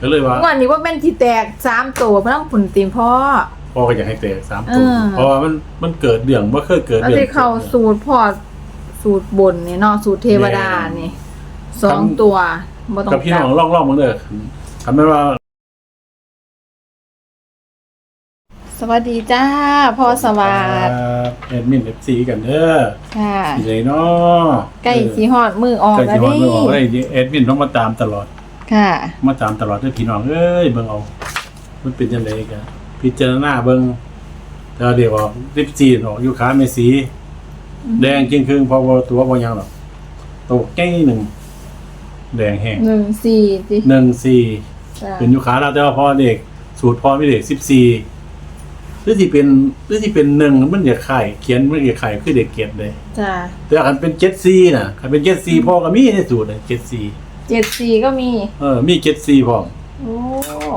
ก็เลยว่า วันนี้ว่าเป็นที่แตกสามตัวเพราะต้องผุนตีมพ่อ พ่อก็อยากให้แตกสามตัว เออ เพราะว่ามันมันเกิดเรื่องว่าเคยเกิดแล้วเรื่องที่เข้าสูตรพ่อสูตรบนนี่เนาะสูตรเทวดานี่สองตัวบ่ต้องกับพี่กน้ลัอบงล่องล่องๆมึงเด้อทำให้ว่า สวัสดีจ้าพ่อสวัสดิ์แอดมินเอฟซีกันเด้อค่ะ สิเลยเนาะใกล้สีหอดมือออกใกล้แล้สิวฮอดนี่ มือออกได้แอดมินต้องมาตามตลอด ค่ะ มาตามตลอดเด้อพี่น้องเอ้ยเบิ่งเอามันเป็นจังไดกันพิจารณาเบิ่งแล้วเดี๋ยวออกลิปซีออกอยู่ขาเมสี แดงจริงครึ่งพอบ่ตัวบ่ยังหรอกตกแก้หนึ่งแดงแห้งหนึ่งสี่สิหนึ่งสี่จ้าเป็นยูคาแล้วแต่ว่าพอเด็กสูตรพอไม่เด็กสิบสี่หรือที่เป็นหรือที่เป็นหนึ่งมันอย่าไข่เขียนมันอย่าไข่คือเด็กเก็บเลยจ้าแต่คันเป็นเจ็ดสี่น่ะคันเป็นเจ็ดสี่พ่อก็มีในสูตรเลยเจ็ดสี่ เจ็ดสี่ก็มี เออมีเจ็ดสี่พร้อมโอ้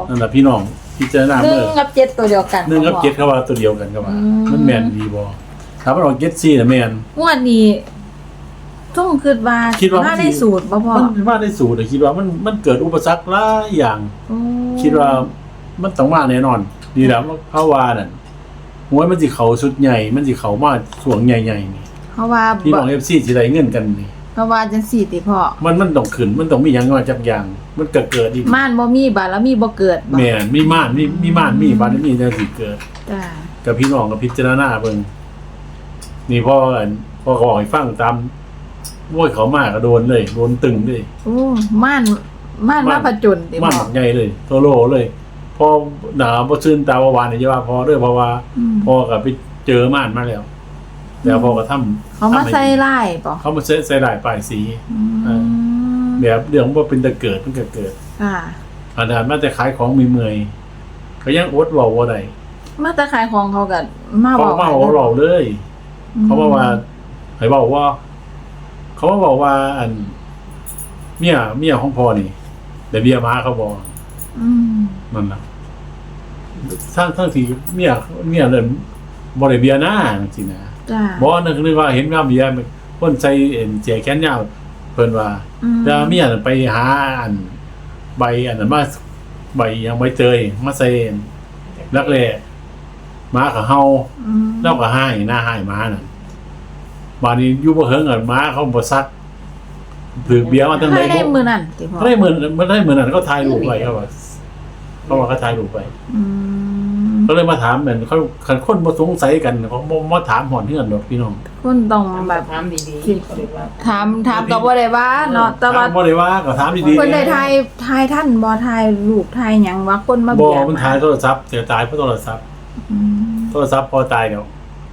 นั่นแหละพี่น้องพิจารณาหเมื่นึ่องกับเจ็ดตัวเดียวกันหนึ่งกับพ่อ เจ็ดเขาว่าตัวเดียวกันก็ว่าอืม มันแมนดีบอถ้ามันออกเจ็ดสี่น่ะแมน งวดนี้ต้องคิดว่าคิดว่าถ้าได้สูตรบ่พ่อมันว่าในสูตรน่ะคิดว่ามันมันเกิดอุปสรรคหลายอย่าง โอ้คิดว่ามันต้องมาแน่นอน ดีแล้วเพราะว่านั่นหวยมันสิเขาชุดใหญ่ มันสิเขามาสวงใหญ่ๆนี่เพราะว่าพี่น้องเอฟซีสิได้เงินกันนี่ เพราะว่าจังสี่ติพ่อมันมันต้องขึ้น มันต้องมีหยังมาจักอย่าง มันเกิดเกิดอีกม่านบ่มีบารมีบ่เกิดบ่แม่นมีม่านมีมีม่านมีบารมีจังสิเกิด จ้ากับพี่น้องกับพิจารณาเบิ่งนี่พ่ออั่นพ่อขอให้ฟังตามโว้ยเขามากก็โดนเลยโดนตึงเลย โอ้ม่านม่านม่ามาน ผจญติม่านพ่อบักใหญ่เลยโซโล่เลยพอหนาวบ่ชื่นตาว่าหวานนี่จะว่าพอเด้อเพราะว่า อืมพ่อก็ไปเจอม่านมาแล้ว แล้วพ่อก็ทำเขามาใส่ไล่บ่เขามาใส่ใส่หลายป้ายสี อืเอ มแบบเรื่องว่าเป็นตะเกิดมันก็เกิดค่ะ อาจารย์มาแต่ขายของมีเมื่อยก็ยังอดเว้าบ่ได้มาแตะขายของเขาก็มาเขาบอกมาว่าเราเลย เขามาว่าให้บอกว่า เขามาบอกว่า อัน เมียเมียของพ่อนี่แต่เบียมาเขาบอกอืมนั่นน่ะทั้งทั้งที่เมียเมียเลย บ่ได้เบียหน้าจริงๆนะจ้า บ่นึกนึกว่าเห็นว่าเบียคนใส่เอ็นเสียแขนยาวเพิ่นว่าอืม แล้วเมียน่ะไปหาอัน ใบอันนั้นมาใบยังใบเตยมาใส่รักแร้หมากับเฮา อืมแล้วก็ให้หน้าให้หมาน่ะบานนี้อยู่บ่เฮิงกันหมาเขาบ่ซักถือเบียร์มาตั้งให้แต่ได้มือนั่นติพ่อไม่ได้เหมือนไม่ได้เหมือนนั้นเขาถ่ายรูปไว้เขาว่าเขาว่าเขาถ่ายรูปไว้อืม ก็เลยมาถามเหมือนเขาคันคนบ่สงสัยกันเขาบ่มาถามหอนเฮือนดอกพี่น้องคุณต้องแบบ ถามดีๆคิดเขาเรียกว่าถามถามก็บ่ได้ว่าเนาะแต่ว่าถมบ่ได้ว่าก็ถามดีๆเพิ่นได้ทายทายท่านบ่ทายรูปทายหยังว่าคนมาบ่เบียดมันถ่ายโทรศัพท์เสียตายเพราะโทรศัพท์อืมโทรศัพท์พอตายเดี๋ยว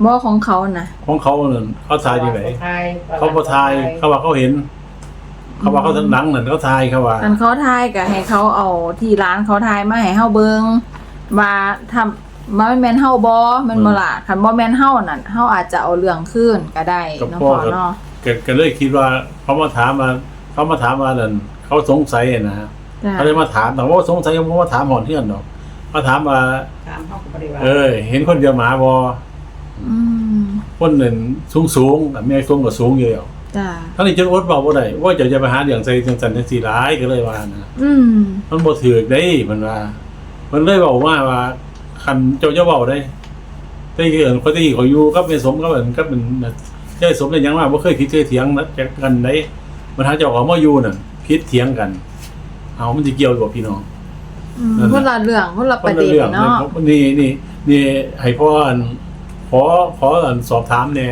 บ่ของเขาน่ะ ของเขานั่นเขาถ่ายที่ไหนทายเขาบ่ถ่ายเขาว่าเขาเห็น เขาว่าเขาหนังนั่นเขาถ่ายเขาว่ากันเขาทายก็ให้เขาเอาที่ร้านเขาทายมาให้เฮาเบิง ว่าทำมาแม่นเฮาบ่แม่นบ่ล่ะคันบ่แม่นเฮานั่นเฮาอาจจะเอาเรื่องคืนก็ได้กับเนาะพ่อพ่อกับเนาะก็ก็เลยคิดว่าเขามาถามมาเขามาถามมานั่นเขาสงสัยนะฮะจ้ะเขาเลยมาถามแต่ว่าสงสัยเขามาถามหอนเทือนดอกมาถามว่าถามเขาก็บ่ได้ว่าเออ เห็นคนเดียวหมาบออืมคนหนึ่งสูงสูงๆแต่แม่สูงก็สูงอยู่แล้วจ้ะทั้งนี้จนอดบอกว่าได้ว่าจะจะไปหาเรื่องใส่จังสันจังสีร้ายก็เลยว่านะอืมมันบ่ถือได้มันว่า มันเลยบอกว่าว่าคันเจ้าเจ้าเบาได้ได้เกินคนที่เขาอยู่ก็เป็นสมก็เป็นก็เป็นเจ้าสมเป็นหยังว่าบ่เคยคิดเคยเถียงนะกันได้มันหาเจ้าของมาอยู่น่ะพิษเถียงกัน เอามันสิเกี่ยวกับพี่น้องอืมนั่นแหละคนละเรื่องคนละคประนละเด็นเรื่องเนาะนี่นี่นี่ให้พ่ออันขอขออันสอบถามแน่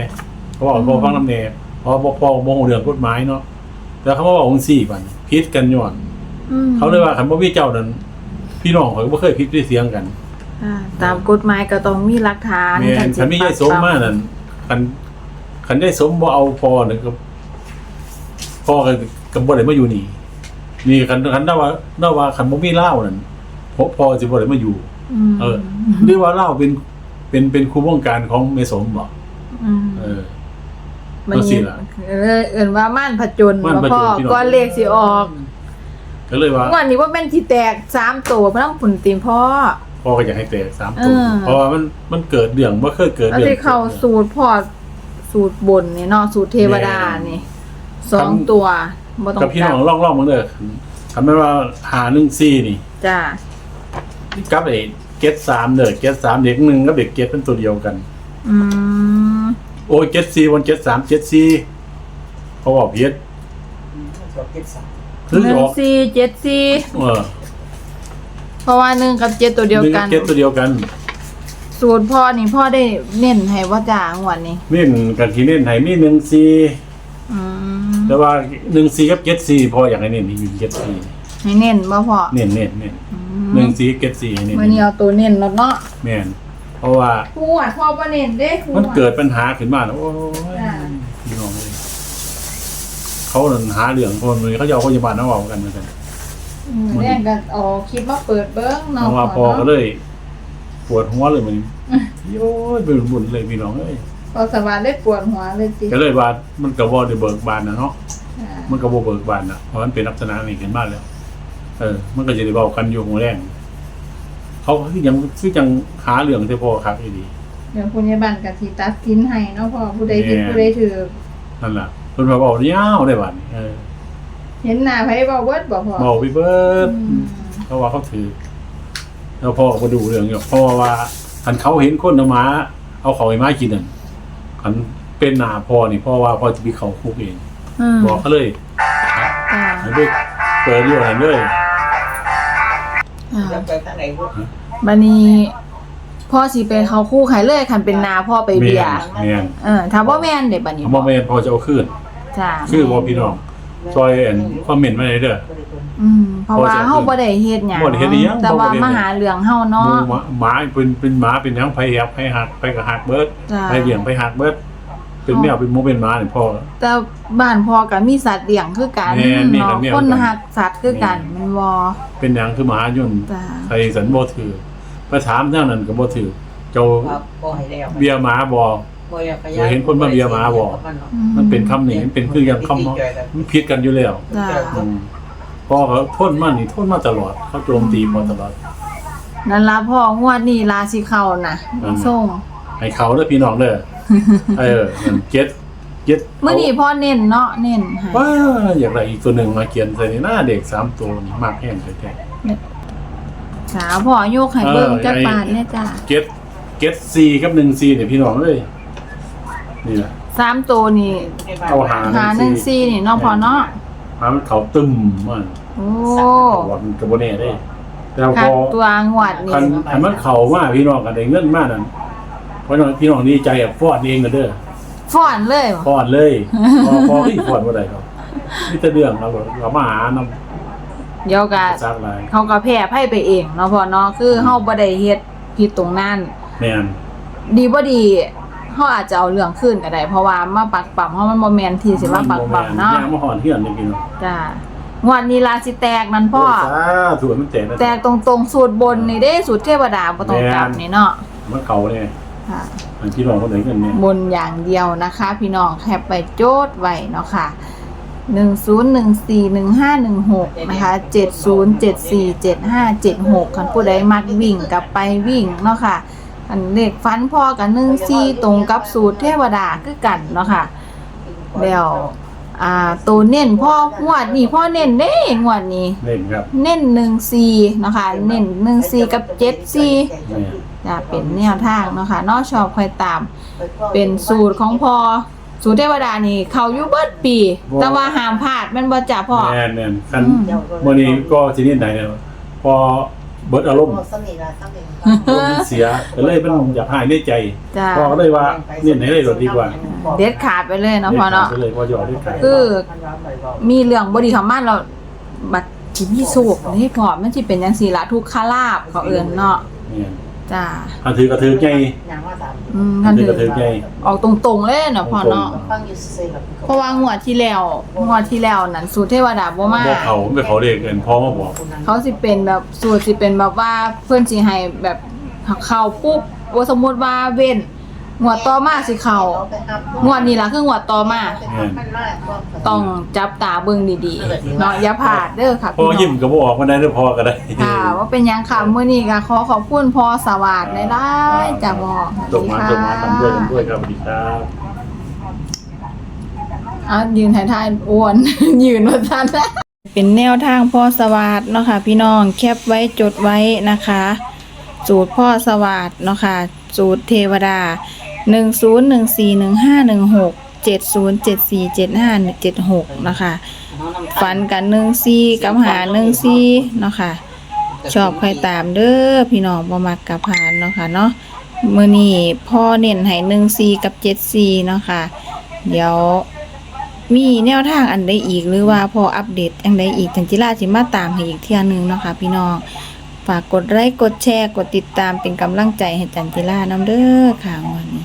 เขาบอกพ่อฟังน้ำแน่เพราะพ่อพ่อบ่ฮู้เรื่องกฎหมายเนาะแล้วเขามาบอกองซี่บัดพิษกันย้อนอืมเขาเลยว่าคันบ่มีเจ้านั้น พี่น้องเขาก็บ่เคยพิษด้วยเสียงกันอ่าตามกฎหมายก็ต้องมีหลักฐานแม่นสิคันมียายสมมานั่นคันคันได้สมบ่เอาพ่อนั่นก็พ่อก็ก็บ่ได้มาอยู่นี่ นี่คันคันถ้าว่าถ้าว่าคันบ่มีเหล้านั่นพ่อพ่อสิบ่ได้มาอยู่มเออหรือว่าเหล้าเป็นเป็นเป็นครูวงการของเมสมบ่มเออมันก็สิล่ะเออเอื่นว่าม่านผจญม่านผจญพ่อพี่น้องก้อนเลขสิออก ก็เลยว่าวันนี้ว่าเป็นที่แตกสามตัวเพราะต้องผุนตีมพ่อ พ่อก็อยากให้แตกสามตัวเออ เพราะว่ามันมันเกิดเรื่องว่าเคยเกิดแล้วเรื่อง ที่เข้าสูตรพ่อสูตรบนนี่เนาะสูตรเทวดานี่สองทำตัวบ่ต้องกับพี่กน้ลัอบงล่องล่องมึงเด้อทำให้ว่าหาหนึ่งซีนี่จ้ากับเอกเก็ตสามเด้อเก็ตสามเด็กหนึ่งกับเด็กเก็ตเป็นตัวเดียวกัน อืมโอ้ยเก็ตซีวันเก็ตสามเก็ตซีเขาบอกเพียสองเจ็ดสาม คือหนึ่องอกสี่เจ็ดสี่เออเพราะว่าหนึ่งกับเจ็ดตัวเดียวหนึ่งกักับนเก็ตตัวเดียวกัน สูตรพ่อนี่พ่อได้เน้นให้ว่าจ้างวันนี้นี่กับทีเน้นไห้มีหนึ่งซีอืมแต่ว่าหนึ่งซีกับเก็ตซีพออยากให้เน้นที่อยู่เก็ตซีให้เน้นบ่พ่อเน้นเน้นเน้นอืหนึ่งซีเก็ตซีเน้นมื่อนี้เอาตัวเน้นแล้วเนาะแม่นเพราะว่าครูอะพ่อบ่เน้นเด้ครูมันอะเกิดปัญหาขึ้นมาแล้วโอ้ย จ้ะพี่น้องเลย เขาเดินหาเรื่องคนเลยเขาจะเอาพยาบาลมาเอากันเหมือนกันอืมแรงก็เอาคลิปมาเปิดเบิ่งเพเนาะราะว่าพอก็เนาะเลย ปวดหัวเลยมันโย้ยเป็นบุญเลยพี่น้องเอ้ยพอสวัสดิ์ได้ปวดหัวเลยติก็เลยว่ามันกระบอกได้เบิกบานนะเนาะอ่ามันกระบอกเบิกบานนะเพราะมันเป็นลักษณะนี้ขึ้นมาแล้ว เออ มันก็จะได้เบากันอยู่หัวแรงเขาคือยังคือยังหาเรื่องที่พอครับอีดี เดี๋ยวคุณยายบันกับสิตัดสินให้เนาะพ่อผู้ใดผิดแม่ผู้ใดถูกนั่นแหละ เพิ่นมาบอกยาวได้บัดนี้เออเห็นหน้าไผบ่เบิดบ่พ่อบอกไปเบิดอืมเพราะว่าเขาถือ แล้วพ่อก็มาดูเรื่องอยู่เพราะว่าคันเขาเห็นคนเอามา เอาเขาไอ้ไม้กินนั่นคันเป็นหนาพ่อนี่พ่อว่าพ่อจะมีเขาคุกเอง อืมบอกเขาเลยจ้าให้ไปเปิดเรื่องอะไรเลยอ่าแล้วไปทางไหนลูกบัดนี้พ่อสิไปเขาคู่ไขเลยคันเป็นนาพ่อไปเบียร์แม่น เออถ้าบ่แม่นเด้บัดนี้เขาบอกแม่นพ่อจะเอาขึ้น จ้าคือบอกพี่น้องซอยอันคอมเมนต์มาเลยเด้อ อืมเพราะว่าเฮาบ่ได้เฮ็ดหยังบ่ได้เฮ็ดอิหยัง แต่ว่าบ่ได้เฮ็ดหยังมาหาเรื่องเฮาหเนาะ มูหมาหมาเป็นเป็นหมาเป็นทั้งไผแอบไผหักไปกับหักเบิดจ้าไผเลี้ยงไผหักเบิดเป็นแมวเป็นหมูเป็นหมาเนี่ยพ่อ แต่บ้านพ่อก็มีสัตว์เลี้ยงคือกันแม่นมีกัเนาะบแมวคนกันหักสัตว์คือกันแมันบ่เป็นหยังคือหมายุ่นจ้าใครสันบ่ถือไปถามเท่านั้นก็บ่ถือเจ้าครับบ่ให้แล้วเบียร์หมาบ่ บ่อยากไปเคยเห็นคนมาเบียร์หมาบ่ มันเป็นคำนี้มันเป็นคือยังคำเนาะมันผิดกันอยู่แล้วจ้าอืมพ่อเขาทนมานี่ทนมาตลอด เขาโจมตีพ่อตลอด นั่นล่ะพ่องวดนี้ลาสิเข้าน่ะอืม ส่งให้เขาเด้อพี่น้องเด้อเออนั่นเก็ตเก็ตมื้อนี้พ่อเน้นเนาะเน้นให้ว่าอยากได้อีกตัวหนึ่งมาเขียนใส่ในหน้าเด็กสามตัวนี่มากแห้งแท้ สาวพ่อยกให้เบิ่งเออจักไอ้ บาทเนี่ยจ้าๆเก็ตเก็ตซีกับหนึ่งซีเนี่ยพี่น้องเลย นี่แหละสามตัวนี่เอาหาหาหนึ่งสี่นี่เนาะพ่อเนาะหามันเขาตึมมันโอ้ว่ามันกระโบเน่ได้แล้วคัพกอตัวงวดนี่คันคันมันเขามาพี่น้องกันได้เงินมากนั่นเพราะน้องพี่น้องดีใจแบบฟอดเองกันเด้อฟ้อนเลยบ่ฟอดเลยพอพอที่ฟอดว่าไรครับนี่แต่เรื่องเราเรามาหานำเดี๋ยวก็สร้างอะไรเขาก็แพ้ไพ่ไปเองเนาะพ่อเนาะคือเฮาบ่ได้เฮ็ดผิดตรงนั้น แม่นดีบ่ดี เฮาอาจจะเอาเรื่องขึ้นก็ได้เพราะว่ามาปักปั๊มเฮามันบ่แม่นที่สิมาปักปั๊มเนาะย่างมาหอนเฮือนเลยพี่น้องจ้างวดนี้ลาสิแตกนั่นพ่อสาถูกมันแตกนะแตกตรงๆสูตรบนนี่เด้สูตรเทวดาบ่ต้องกลับแม่นนี่เนาะมันเขาเนี่ยค่ะอันพี่น้องคนไหนกันเนี่ยบนอย่างเดียวนะคะ พี่น้องแคปไปโจทย์ไว้เนาะค่ะ10141516นะคะ70747576คันผู้ใดมักวิ่งกับไปวิ่งเนาะค่ะ อันเลขฟันพอกับ14ตรงกับสูตรเทวดาคือกันเนาะค่ะแล้วอ่าตัวเน้นพ่องวดนี้พ่อเน้นเด้งวดนี้ เล่นครับเน้นหนึ่งสี่เนาะค่ะเน้นหนึ่งสี่กับเจ็ดสี่แม่จะเป็นแนวทางเนาะค่ะนอกชอบคอยตาม เป็นสูตรของพอสูตรเทวดานี่เขาอยู่เบิดปี แต่ว่าห้ามพลาดแมันบ่จ่าพ่อแม่นแม่นคันอืมมื่อนี้ก็ทีนี้ไหนเนี่ยพอ เบิดอารมณ์สนิทละสนิทอารมณ์มันเสียก็เลยมันอยากหายในใจจ้า พอก็เลยว่าเนี่ยไหนเลยโดดดีกว่าเด็ดขาดไปเลยเนาะพ่อเนาะก็เลยพอหยอดด้วยกันคือ มีเรื่องบดีของมันเราบัดจิมีสูกนี่พอมันสิเป็นจังซี่ล่ะทุกขลาบเขาเอิ้นเนาะ เนี่ย จ้าอันถือกระถือไงอย่างว่าสามอืมอัคันนถือถืกระถืออไงออกตรงๆเลยเนาะพ่อเนาะฟังอยู่ซื่อๆแบบเพราะว่างวดที่แล้วงวดที่แล้วนั่นสูตรเทวดาบ่มา บอกเขาไม่เขาเด็กเกินพ่อมาบอก เขาสิเป็นแบบสูตรสิเป็นแบบว่าเพื่อนสิให้แบบเข้าปุ๊บว่าสมมุติว่าเว้น งวดต่อมาสิเข้างวดนี้ล่ะคืองวดต่อมาต้องจับตาเบิ่งดีๆเนาะอย่าพลาดเด้อค่ะพ่อพี่ยิ้มน้องก็บอกมาได้ด้วยพ่อก็ได้ค่ะว่าเป็นหยังค่ะมื้อนี้ก็ขอขอบคุณพ่อสวัสดิ์ได้ๆจ้ะบ่สจวับสดีมาค่ะจบมาทำด้วยทำด้วยครับสวัสดีครับอะยืนถ่ายๆอ้วนยืนว่าซั่นเป็นแนวทางพ่อสวัสดเนาะค่ะพี่น้องแคปไว้จดไว้นะคะ สูตรพ่อสวัสดเนาะค่ะสูตรเทวดา 1014151670747576นะคะฝันกัน14กับหา14เนาะค่ะ ชอบใครตามเด้อพี่น้องบ่มักกับผ่านเนาะค่ะเนาะมื้อนี้พ่อเน้นให้14กับ74เนาะค่ะ เดี๋ยวมีแนวทางอันใดอีกหรือว่าพออัปเดตอันใดอีกจันจิราสิมาตามให้อีกเที่ยนึงเนาะค่ะพี่น้องฝากกดไลค์กดแชร์กดติดตามเป็นกำลังใจให้จันจิราน้ำเด้อค่ะวันนี้